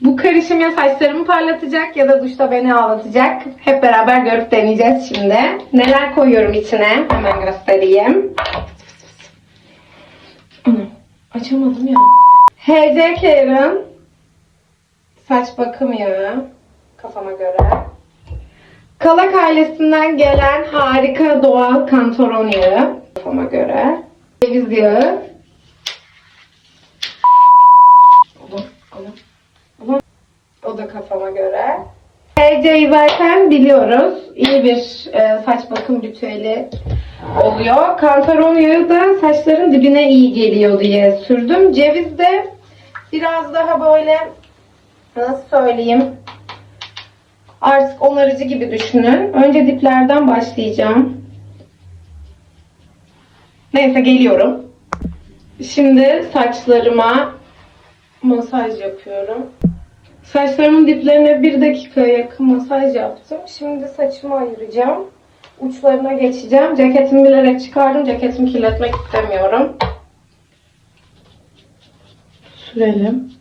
Bu karışım ya saçlarımı parlatacak ya da duşta beni ağlatacak. Hep beraber görüp deneyeceğiz şimdi. Neler koyuyorum içine? Hemen göstereyim. Açamadım ya. HC Care'ın saç bakım yağı kafama göre. Kalak ailesinden gelen harika doğal kantaron yağı kafama göre. Ceviz yağı. Da kafama göre. HC'yi zaten biliyoruz. İyi bir e, saç bakım ritüeli oluyor. Kantaron yağı da saçların dibine iyi geliyor diye sürdüm. Ceviz de biraz daha böyle nasıl söyleyeyim artık onarıcı gibi düşünün. Önce diplerden başlayacağım. Neyse geliyorum. Şimdi saçlarıma masaj yapıyorum. Saçlarımın diplerine bir dakikaya yakın masaj yaptım. Şimdi saçımı ayıracağım. Uçlarına geçeceğim. Ceketimi bilerek çıkardım. Ceketimi kirletmek istemiyorum. Sürelim.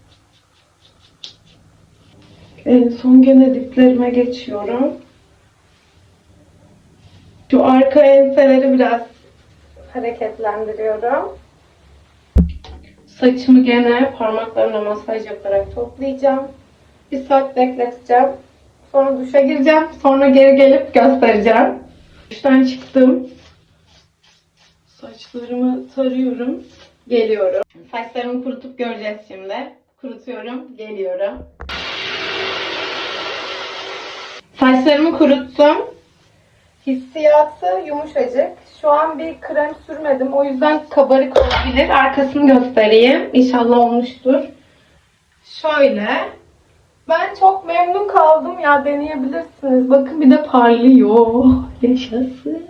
En son gene diplerime geçiyorum. Şu arka enseleri biraz hareketlendiriyorum. Saçımı gene parmaklarımla masaj yaparak toplayacağım. Bir saat bekleteceğim. Sonra duşa gireceğim. Sonra geri gelip göstereceğim. Duştan çıktım. Saçlarımı tarıyorum. Geliyorum. Saçlarımı kurutup göreceğiz şimdi. Kurutuyorum. Geliyorum. Saçlarımı kuruttum. Hissiyatı yumuşacık. Şu an bir krem sürmedim. O yüzden kabarık olabilir. Arkasını göstereyim. İnşallah olmuştur. Şöyle. Ben çok memnun kaldım ya deneyebilirsiniz. Bakın bir de parlıyor. Yaşasın.